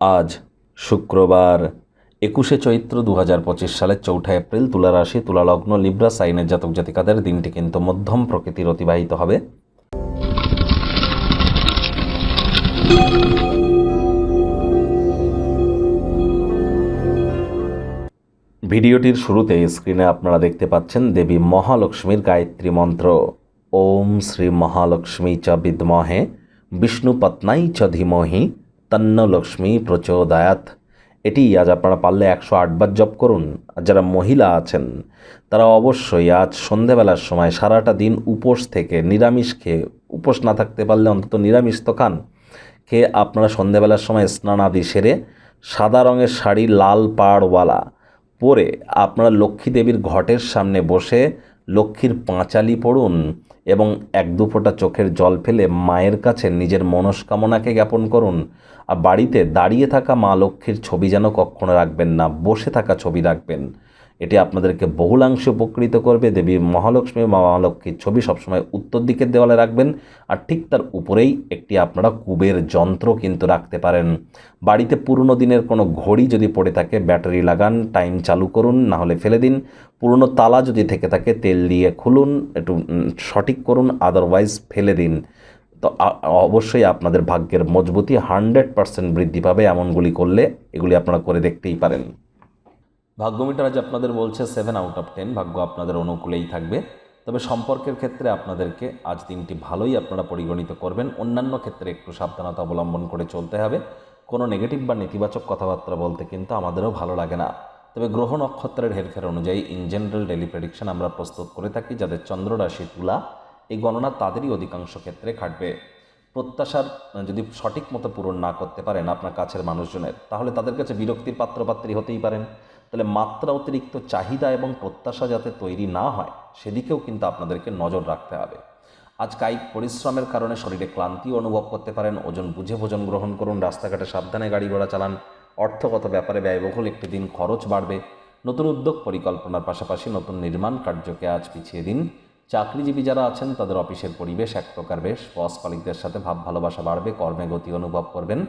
আজ শুক্রবার একুশে চৈত্র দু হাজার পঁচিশ সালের চৌঠা এপ্রিল তুলা রাশি, তুলা লগ্ন, লিব্রা, সাইনের জাতক জাতিকাদের দিনটি কিন্তু মধ্যম প্রকৃতির অতিবাহিত হবে। ভিডিওটির শুরুতে স্ক্রিনে আপনারা দেখতে পাচ্ছেন দেবী মহালক্ষ্মীর গায়ত্রী মন্ত্র। ওম শ্রী মহালক্ষ্মী চ বিদ্মহে বিষ্ণুপত্নাই চ ধীমহি তন্ন লক্ষ্মী প্রচোদয়াত। এটি আজ আপনারা পারলে একশো আটবার জপ করুন। আর যারা মহিলা আছেন, তারা অবশ্যই আজ সন্ধেবেলার সময় সারাটা দিন উপোস থেকে নিরামিষ খেয়ে, উপোস না থাকতে পারলে অন্তত নিরামিষ তো খান। খেয়ে আপনারা সন্ধেবেলার সময় স্নান আদি সেরে সাদা রঙের শাড়ি, লাল পাড়ওয়ালা পরে আপনারা লক্ষ্মী দেবীর ঘটের সামনে বসে লক্ষ্মীর পাঁচালি পড়ুন এবং এক দু ফোঁটা চোখের জল ফেলে মায়ের কাছে নিজের মনস্কামনাকে জ্ঞাপন করুন। আর বাড়িতে দাঁড়িয়ে থাকা মা লক্ষ্মীর ছবি যেন কখনো রাখবেন না, বসে থাকা ছবি রাখবেন। এটি আপনাদেরকে বহুলাংশে উপকৃত করবে। দেবী মহালক্ষ্মী মা মহালক্ষ্মীর ছবি সবসময় উত্তর দিকের দেওয়ালে রাখবেন আর ঠিক তার উপরেই একটি আপনারা কুবের যন্ত্র কিন্তু রাখতে পারেন। বাড়িতে পুরনো দিনের কোনো ঘড়ি যদি পড়ে থাকে, ব্যাটারি লাগান, টাইম চালু করুন, না হলে ফেলে দিন। পুরনো তালা যদি থেকে থাকে, তেল দিয়ে খুলুন, একটু সঠিক করুন আদারওয়াইজ ফেলে দিন। তো অবশ্যই আপনাদের ভাগ্যের মজবুতি হান্ড্রেড পার্সেন্ট বৃদ্ধি পাবে। এমনগুলি করলে এগুলি আপনারা করে দেখতেই পারেন। ভাগ্য মিটার আজ আপনাদের বলছে সেভেন আউট অফ টেন ভাগ্য আপনাদের অনুকূলেই থাকবে। তবে সম্পর্কের ক্ষেত্রে আপনাদেরকে আজ দিনটি ভালোই আপনারা পরিগণিত করবেন। অন্যান্য ক্ষেত্রে একটু সাবধানতা অবলম্বন করে চলতে হবে। কোনো নেগেটিভ বা নেতিবাচক কথাবার্তা বলতে কিন্তু আমাদেরও ভালো লাগে না। তবে গ্রহ নক্ষত্রের হেরফের অনুযায়ী ইন জেনারেল ডেলি প্রেডিকশন আমরা প্রস্তুত করে থাকি, যাদের চন্দ্র রাশি তুলা, এই গণনা তাদেরই অধিকাংশ ক্ষেত্রে খাটবে। প্রত্যাশার যদি সঠিক মতো পূরণ না করতে পারেন আপনার কাছের মানুষজনের, তাহলে তাদের কাছে বিরক্তির পাত্রপাত্রী হতেই পারেন। তাহলে মাত্রা অতিরিক্ত চাহিদা এবং প্রত্যাশা যাতে তৈরি না হয়, সেদিকেও কিন্তু আপনাদেরকে নজর রাখতে হবে। আজ কায়িক পরিশ্রমের কারণে শরীরে ক্লান্তি অনুভব করতে পারেন, ওজন বুঝে ভোজন গ্রহণ করুন, রাস্তাঘাটে সাবধানে গাড়ি ঘোড়া চালান, অর্থগত ব্যাপারে ব্যয়বহুল একটি দিন খরচ বাড়বে। নতুন উদ্যোগ পরিকল্পনার পাশাপাশি নতুন নির্মাণ কার্যকে আজ পিছিয়ে দিন। চাকরিজীবী যারা আছেন, তাদের অফিসের পরিবেশ এক প্রকার বেশ। বস কলিকদের সাথে ভাব ভালোবাসা বাড়বে, কর্মে গতি অনুভব করবেন।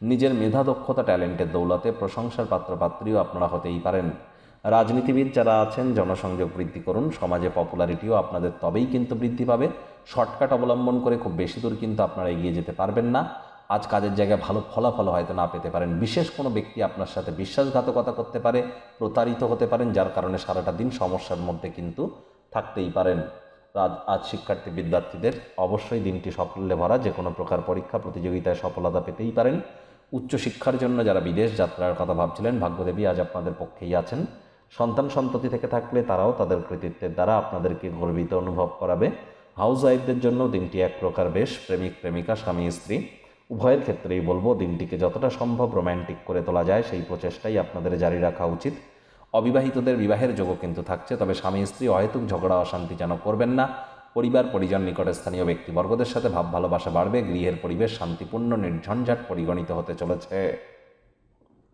নিজের মেধা দক্ষতা, ট্যালেন্টের দৌলতে প্রশংসার পাত্রপাত্রীও আপনারা হতেই পারেন। রাজনীতিবিদ যারা আছেন, জনসংযোগ বৃদ্ধি করুন, সমাজে পপুলারিটিও আপনাদের তবেই কিন্তু বৃদ্ধি পাবে। শর্টকাট অবলম্বন করে খুব বেশি দূর কিন্তু আপনারা এগিয়ে যেতে পারবেন না। আজ কাজের জায়গায় ভালো ফলাফল হয়তো না পেতে পারেন। বিশেষ কোনো ব্যক্তি আপনার সাথে বিশ্বাসঘাতকতা করতে পারে, প্রতারিত হতে পারেন, যার কারণে সারাটা দিন সমস্যার মধ্যে কিন্তু থাকতেই পারেন। আজ আজ শিক্ষার্থী বিদ্যার্থীদের অবশ্যই দিনটি সাফল্যে ভরা যে কোনো প্রকার পরীক্ষা, প্রতিযোগিতায় সফলতা পেতেই পারেন। উচ্চশিক্ষার জন্য যারা বিদেশ যাত্রার কথা ভাবছিলেন, ভাগ্যদেবী আজ আপনাদের পক্ষেই আছেন। সন্তান সন্ততি থেকে থাকলে তারাও তাদের কৃতিত্বের দ্বারা আপনাদেরকে গর্বিত অনুভব করাবে। হাউস ওয়াইফদের জন্য দিনটি এক প্রকার বেশ, প্রেমিক, প্রেমিকা, স্বামী, স্ত্রী। উভয়ের ক্ষেত্রেই বলব, দিনটিকে যতটা সম্ভব রোম্যান্টিক করে তোলা যায়, সেই প্রচেষ্টাই আপনাদের জারি রাখা উচিত। অবিবাহিতদের বিবাহের যোগও কিন্তু থাকছে, তবে স্বামী স্ত্রী অহেতুক ঝগড়া অশান্তি যেন করবেন না। পরিবার, পরিজন নিকটে স্থানীয় ব্যক্তিবর্গদের সাথে ভাব ভালোবাসা বাড়বে, গৃহের পরিবেশ শান্তিপূর্ণ, নির্ঝঞ্ঝাট পরিগণিত হতে চলেছে।